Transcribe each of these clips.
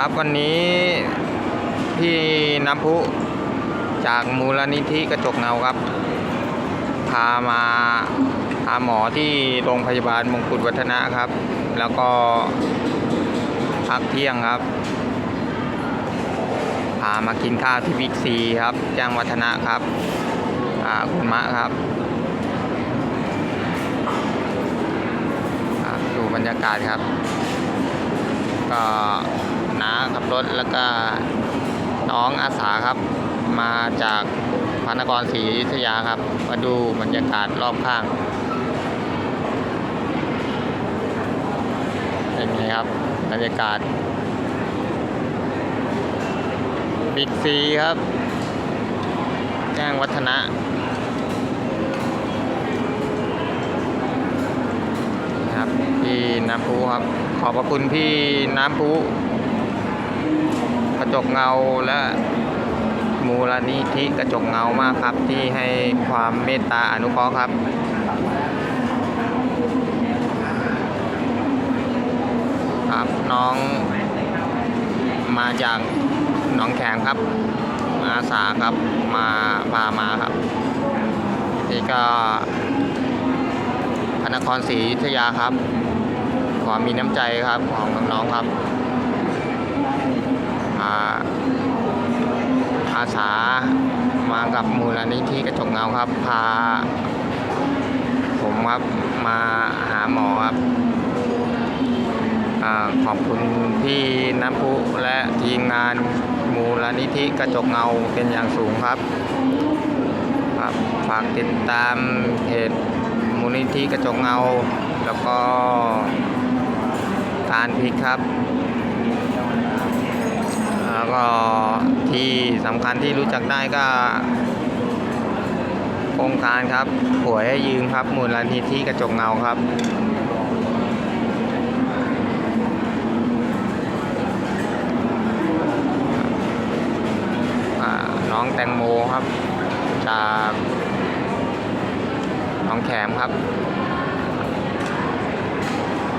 ครับวันนี้พี่น้ำพุจากมูลนิธิกระจกเงาครับ พามาหาหมอที่โรงพยาบาลมงกุฎวัฒนะครับ แล้วก็พักเที่ยงครับ พามากินข้าวที่บิ๊กซีครับแจ้งวัฒนะครับคุณมะครับดูบรรยากาศครับ ก็ น้าขับรถแล้วก็น้องอาสาครับ มาจากพระนครศรีอยุธยาครับ มาดูบรรยากาศรอบข้างเป็นไงครับบรรยากาศบิ๊กซีครับแจ้งวัฒนะครับพี่น้ำพุครับ ขอบพระคุณพี่น้ำพุ กระจกเงาและมูลนิธิกระจกเงามากครับที่ให้ความเมตตาอนุเคราะห์ครับครับน้องมาจากหนองแขมครับ อาสาครับมาพามาครับ นี่ก็พระนครศรีอยุธยาครับ ขอมีน้ำใจครับของน้องๆครับ อาสามากับมูลนิธิกระจกเงาครับ พา ผมครับมาหาหมอครับอขอบคุณพี่น้ำพุและทีมงานมูลนิธิกระจกเงาเป็นอย่างสูงครับครับ ฝากติดตามเพจมูลนิธิกระจกเงา แล้วก็การพิกครับ ก็ที่สำคัญที่รู้จักได้ก็ โครงการครับหวยให้ยืมครับมูลนิธิกระจกเงาครับน้องแตงโมครับ จากน้องแขมครับ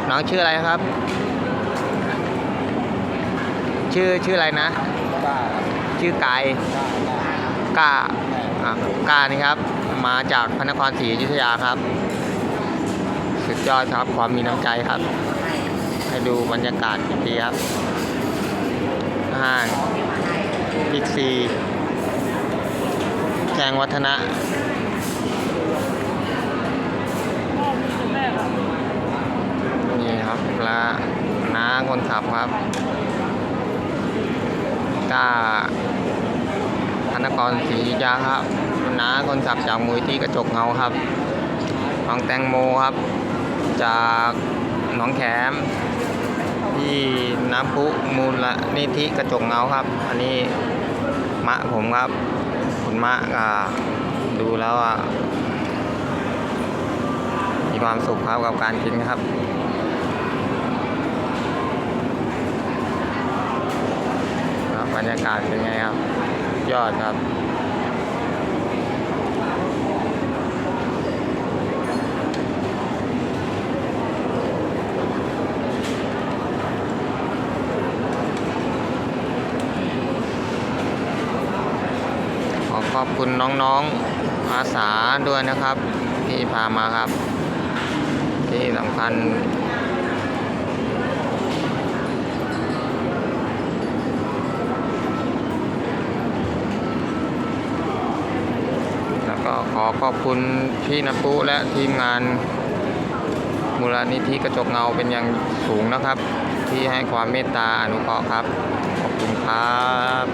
น้องชื่ออะไรครับ ชื่อชื่ออะไรนะ ชื่อกายกล้าอ่ากล้านี่ครับ มาจากพระนครศรีอยุธยาครับ สุดยอดครับความมีน้ำใจครับ ให้ดูบรรยากาศดีครับห้างบิ๊กซีแจงวัฒนะนี่ครับและน้าคนขับครับ ก้าพระนครศรีอยุธยาครับคน้าคนขับจากมูลที่กระจกเงาครับน้องแตงโมครับ จากหนองแขมที่น้ำพุมูลนิธิกระจกเงาครับ อันนี้มะผมครับคุณมะก็ดูแล้วอะมีความสุขครับกับการกินครับ ครั บรรยากาศเป็นไงครับ ยอดครับขอขอบคุณน้องๆอาสาด้วยนะครับ ที่พามาครับ ที่สำคัญ แล้วก็ขอ ขอบคุณพี่นปุและทีมงานมูลนิธิกระจกเงาเป็นอย่างสูงนะครับ ที่ให้ความเมตตาอนุเคราะห์ครับ ขอบคุณครับ